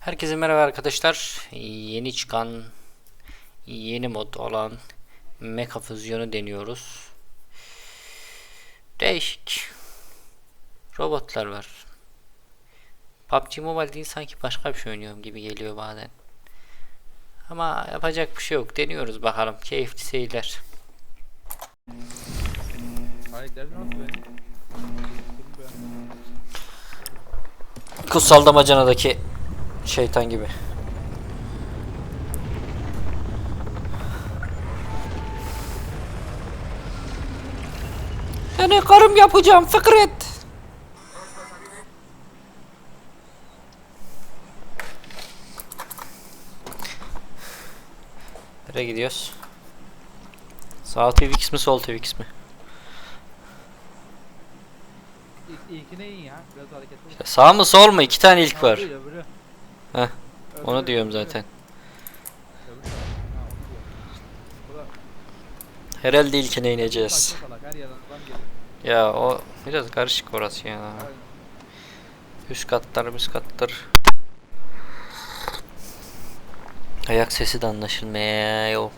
Herkese merhaba arkadaşlar. Yeni çıkan yeni mod olan Mecha Fuzyon'u deniyoruz. Değişik robotlar var. PUBG Mobile değil sanki başka bir şey oynuyorum gibi geliyor bazen. Ama yapacak bir şey yok. Deniyoruz bakalım. Keyifli seyirler. Kutsal Damacana'daki şeytan gibi. Seni karım yapacağım Fikret. Nereye gidiyoruz? Sağ TVX mi sol TVX mi? İlk, ilkine in ya. Biraz hareketli ol. Sağ mı sol mu? İki tane ilk var. öbürü, öbürü. Heh, Onu diyorum zaten. Herhalde ilkine ineceğiz. Ya o biraz karışık orası ya. Üst katlar üst katlar. Ayak sesi de anlaşılmıyor. Aynen.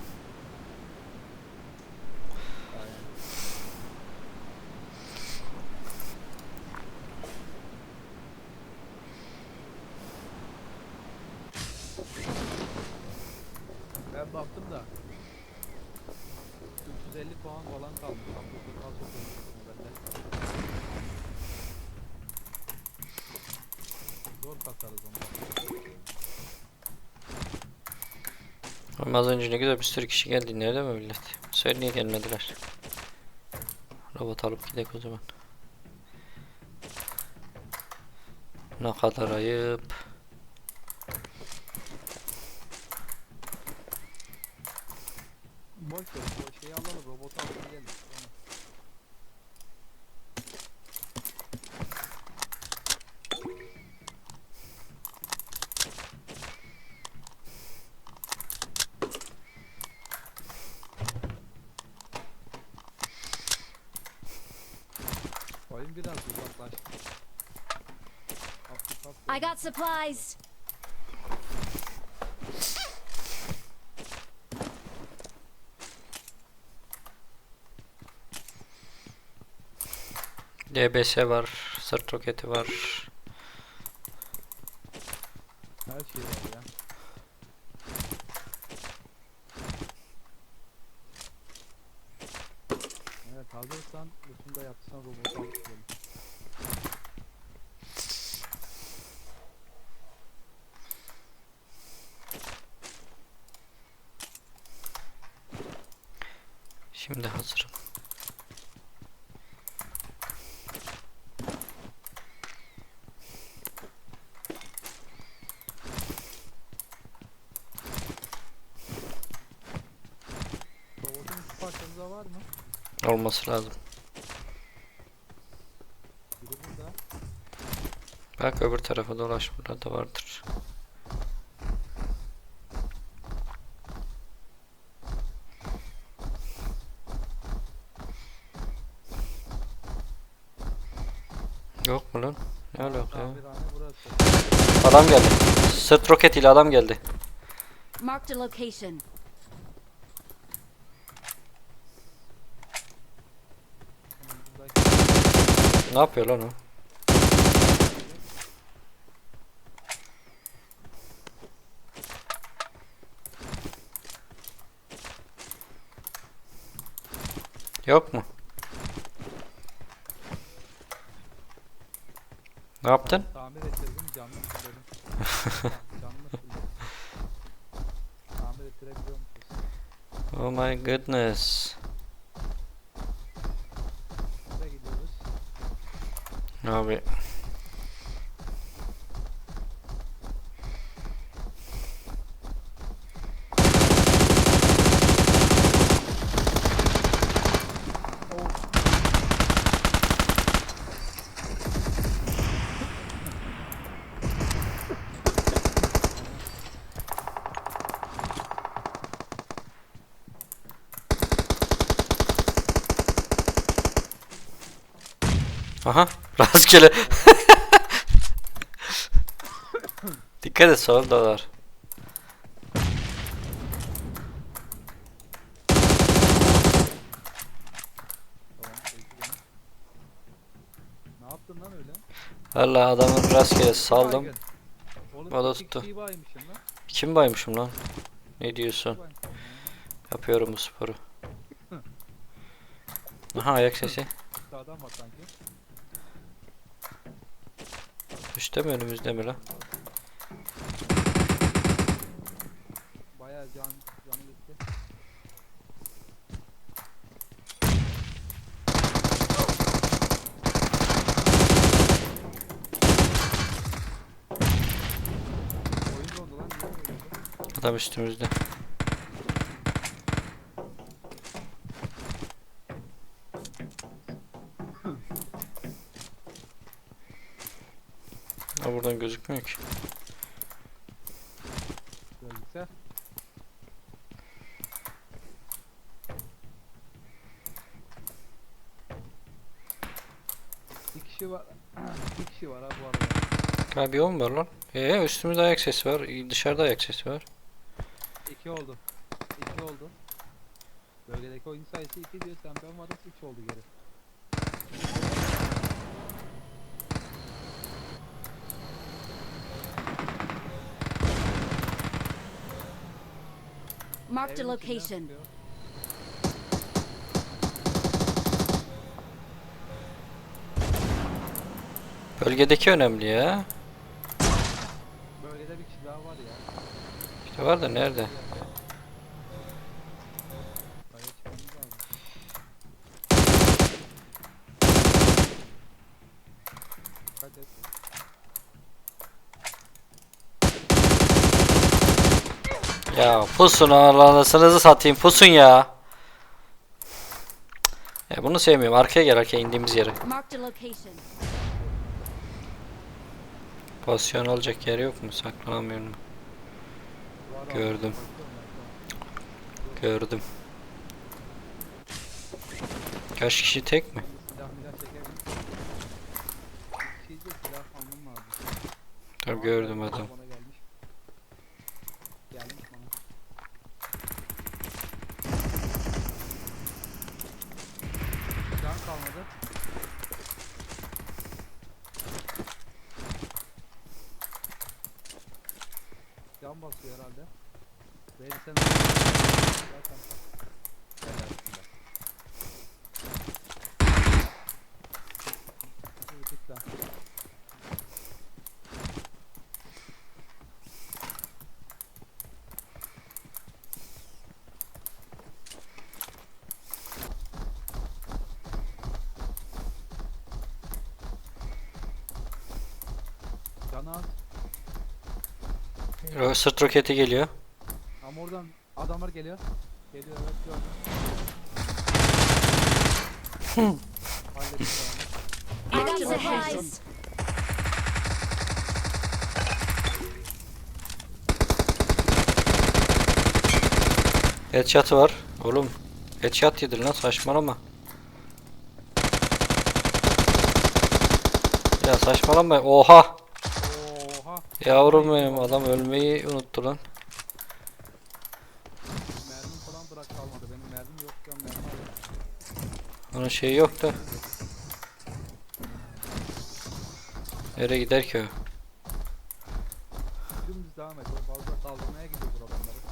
Ben baktım da 350 puan falan kalmış. Kaplıkta az çok oynamıştım bende. Zor kasarız onu. Ama az önce ne güzel bir sürü kişi geldi. Nerede mi millet? Söyle niye gelmediler? Robot alıp gidelim o zaman. Ne kadar ayıp. Boş ver, o şeyi alalım, robotu alalım gelin. Tamam. Oyun biraz hafif. I got supplies. DBS var. Sırt roketi var. Her şey var ya. Evet hazırsan bütün da yapsan robotu alıp gidelim. Şimdi hazırım. Robotun iki parçamıza var mı? Olması lazım. Bak öbür tarafa dolaş burada vardır. Yok mu lan? Ne alaka ya? Adam geldi. Sırt roket ile adam geldi. Marked a location. Ne yapıyor lan o? Yok mu? Ne yaptın? tamir ettirdim canlı fulledim. canlı fulledim. Tamir ettirebiliyor musunuz? Oh my goodness. Nereye gidiyoruz? Abi. Aha rastgele. Dikkat et var. Tamam. öldü beni. Ne yaptın lan öyle? Valla adamın rastgele saldım. Oğlum O da iki tuttu. kişiyi baymışım lan. Kim baymışım lan? Ne diyorsun? Yapıyorum bu sporu. Aha ayak sesi. Sağdan var sanki. Üstte mi önümüzde mi lan? Bayağı can canı gitti. Oyun dondu lan? Adam üstümüzde. Ha buradan gözükmüyor ki. Gözükse. Bir kişi var. Bir kişi var ha bu arada. Ha bir on var lan. Ee üstümüzde ayak sesi var. Dışarıda ayak sesi var. İki oldu. İki oldu. Bölgedeki oyun sayısı 2 diyor. Şampiyon varız 3 oldu geri. Marked a location. Bölgedeki önemli ya. Bölgede bir kişi daha var ya. İşte var da nerede? Dikkat et. Ya pusun anasınızı satayım pusun ya. Ya bunu sevmiyorum. Arkaya gel arkaya indiğimiz yere. Pozisyon alacak yer yok mu? Saklanamıyorum. Gördüm. Gördüm. Kaç kişi tek mi? Silah milah çekelim. Bir şey de silah almam lazım. Tabii Aa, gördüm bana adam. gelmiş. Gelmiş bana. Can kalmadı. Can basıyor herhalde. Beni sen Gel kanka. Gel aslında. İyi, git lan. Ro- Sırt roketi geliyor. Ama oradan adamlar geliyor. Geliyor evet gördüm. Hallettim adamı. Enemies ahead. Headshot'ı var. Oğlum. Headshot yedir lan saçmalama. Ya saçmalama. Oha. Yavrum benim adam ölmeyi unuttu lan. Mermim falan bırak kalmadı. Benim mermim yok. Ya mermi alayım. Onun şeyi yok da. Nereye gider ki o? Dümdüz devam et. O fazla kaldırmaya gidiyor bu adamları.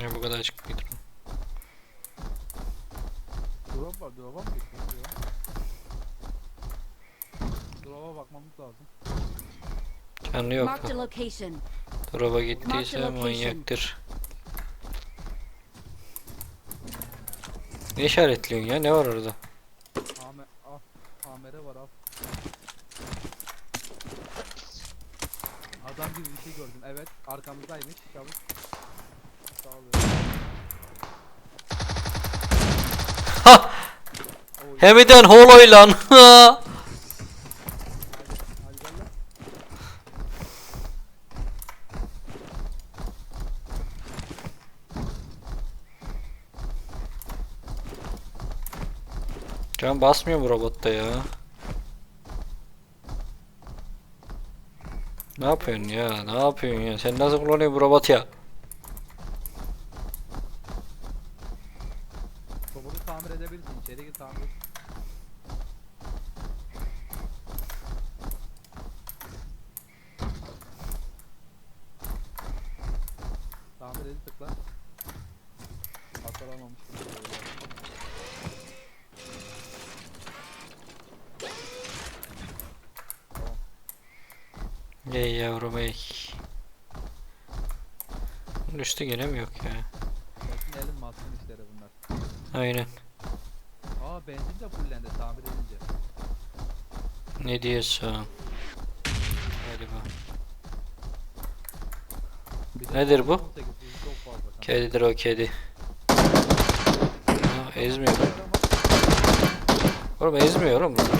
Ne bu kadar açık bir durum. Drop var. Drop'a mı diyor? Drop'a bakmamız lazım. Canlı yok. Marked a location. Drop'a gittiyse location. manyaktır. Ne işaretliyorsun ya? Ne var orada? Ame al. Amere var al. Adam gibi bir şey gördüm. Evet. Arkamızdaymış. Çabuk. Sağ ol. ya. Ha! Hemiden holoy lan. Can basmıyor bu robotta ya. Ne yapıyorsun ya? Ne yapıyorsun ya? Sen nasıl kullanıyorsun bu robot ya? Robotu tamir edebilirsin. İçeri tamir. Ey yavrum ey. Bunun üstü gene mi yok ya? Elin maskın işleri bunlar. Aynen. Aa benzin de fullendi tamir edince. Ne diyorsun? Hadi bak. Bir de Nedir bu? 18 hızı çok fazla. kanka. Kedidir o kedi. Aa, ezmiyor. Oğlum ezmiyor oğlum bunlar.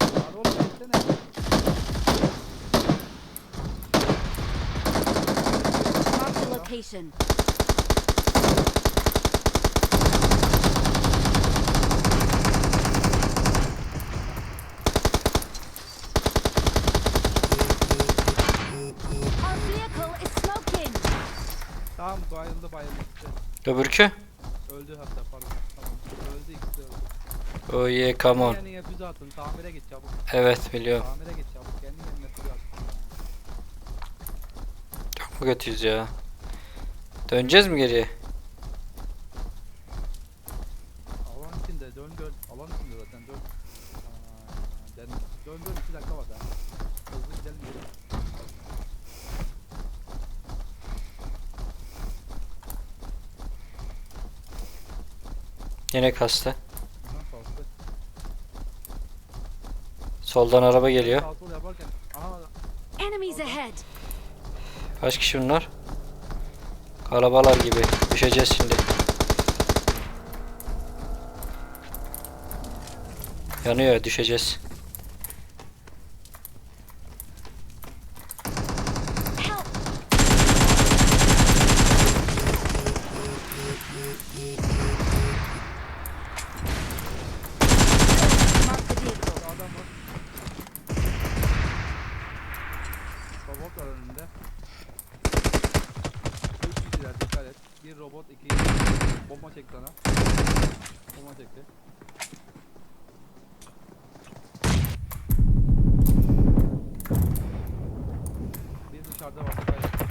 Hadi oğlum gitsene. Mark the location. Our vehicle is smoking. Tamam bayıldı bayıldı. Öbürkü? Öldü hatta pardon. Tamam. Öldü ikisi de öldü. Oh yeah come on. Kendi füze atın. Tamire git çabuk. Evet biliyorum. Tamire git çabuk. Kendi yerine füze atın. Çok mu kötüyüz ya? Döneceğiz mi geriye? Alan içinde dön dön. Alan içinde zaten dön. Aa, dön dön dön 2 dakika var daha. Hızlı gidelim gidelim. Yine kastı. Bundan. Soldan araba geliyor. Sağ sol yaparken. Aha Enemies ahead. Kaç kişi bunlar? Kalabalar gibi. Düşeceğiz şimdi. Yanıyor düşeceğiz. Help. Mark the vehicle. adam var. Robot var önünde. Üç kişiler dikkat et. Bir robot, iki bomba çek sana. Bomba çekti. Bir dışarıda var dikkat et.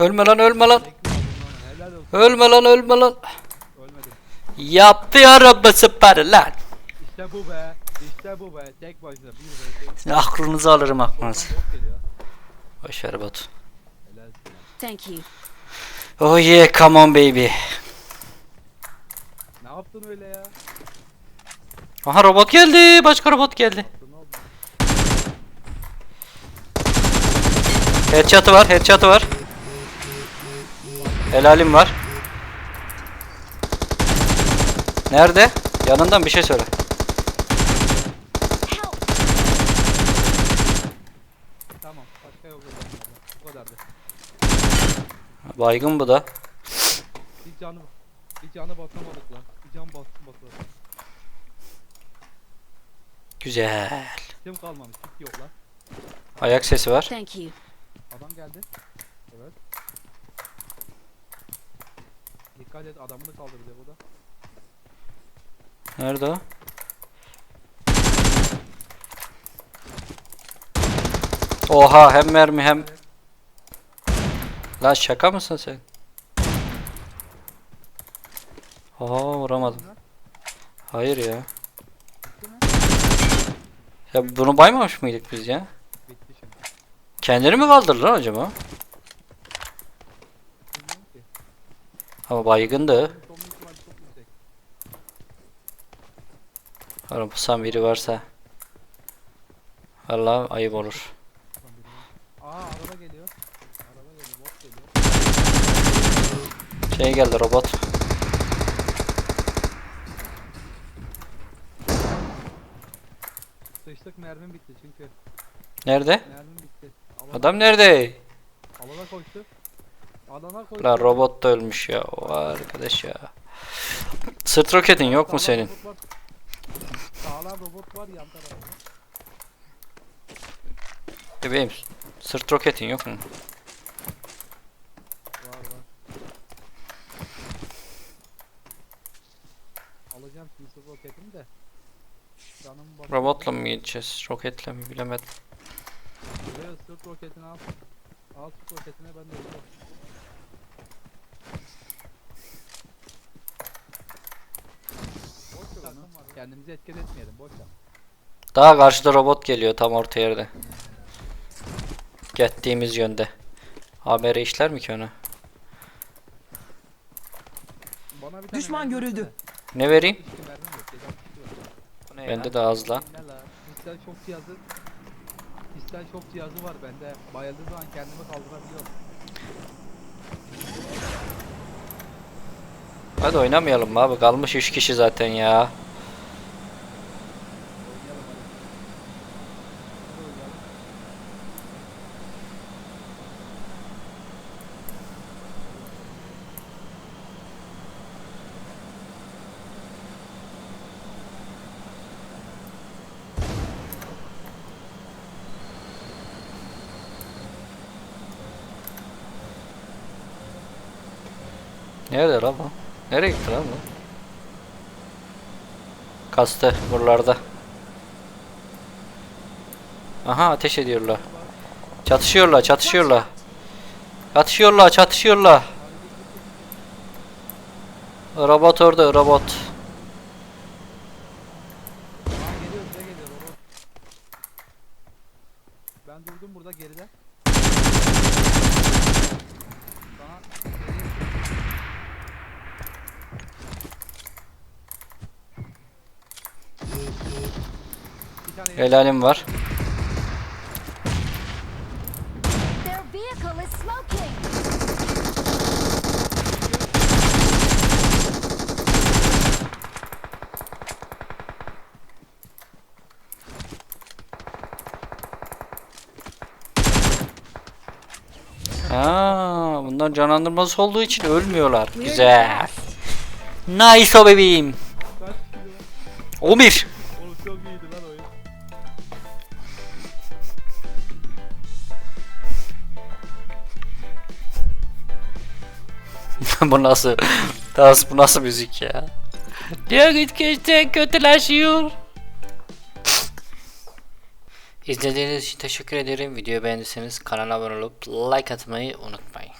Ölme lan ölme lan. Ölme lan ölme lan. Ölmedim. Yapıyorum bu süper lan. İşte bu be. İşte bu be. Tek başına bir be. Tek. Aklınızı alırım aklınızı. Boşver Batu. Thank you. Oh yeah come on baby. Ne yaptın öyle ya? Aha robot geldi. Başka robot geldi. Headshot'ı var, headshot'ı var. Helalim var. Nerede? Yanından bir şey söyle. Tamam. Başka yok. Bu kadardı. Baygın bu da. Bir canı bir canı basamadık lan. Bir can bastım basamadık. Güzel. Kim kalmamış. Kit yok lan. Ayak sesi var. Thank you. Adam geldi. Evet. Dikkat et adamını kaldıracak o da. Nerede o? Oha hem mermi hem... La şaka mısın sen? Oha vuramadım. Hayır ya. Ya bunu baymamış mıydık biz ya? Kendini mi kaldırdı lan acaba? Bilmiyorum ki. Ama baygındı. Oğlum pusan biri varsa. Vallahi ayıp olur. Son biri var. Aa araba geliyor. Araba geliyor. Bot geliyor. Şey geldi robot. Sıçtık mermim bitti çünkü. Nerede? Mermim bitti. Alana, Adam nerede? alana koştu. Alana. Lan robot da ölmüş ya. O arkadaş ya. Sırt roketin yok mu senin? Sağlam robot var yan tarafta. Bebeğim sırt roketin yok mu? Var var. Alacağım sıfır roketimi de. Canım bak. Robotla mı gideceğiz? Roketle mi bilemedim. Buraya sırt roketini al. Al sırt roketine ben de ölüyorum. Boş ver onu. Kendimizi etken etmeyelim boş ver. Daha karşıda robot geliyor tam orta yerde. Gittiğimiz yönde. Haberi işler mi ki onu? Bana bir tane Düşman mermi görüldü. versene. Ne vereyim? Mermim yok. Bende de az lan. Ne la? Şok cihazı. Kristal şok cihazı var bende. Bayıldığı zaman kendimi kaldırabiliyorum. Hadi oynamayalım abi? Kalmış 3 kişi zaten ya. Oynayalım hadi. Hadi oynayalım. Nerede lan bu? Nereye gitti lan bu? Kastı buralarda. Aha ateş ediyorlar. Çatışıyorlar, çatışıyorlar. Çatışıyorlar, çatışıyorlar. Robot orada, robot. Ben durdum burada geride. Helalim var. Their vehicle is smoking. Ha, bunlar canlandırması olduğu için ölmüyorlar. Güzel. Nice o bebeğim. kaç kilo? 11. bu nasıl? Das bu nasıl müzik ya? Diyor gittikçe kötüleşiyor. İzlediğiniz için teşekkür ederim. Videoyu beğendiyseniz kanala abone olup like atmayı unutmayın.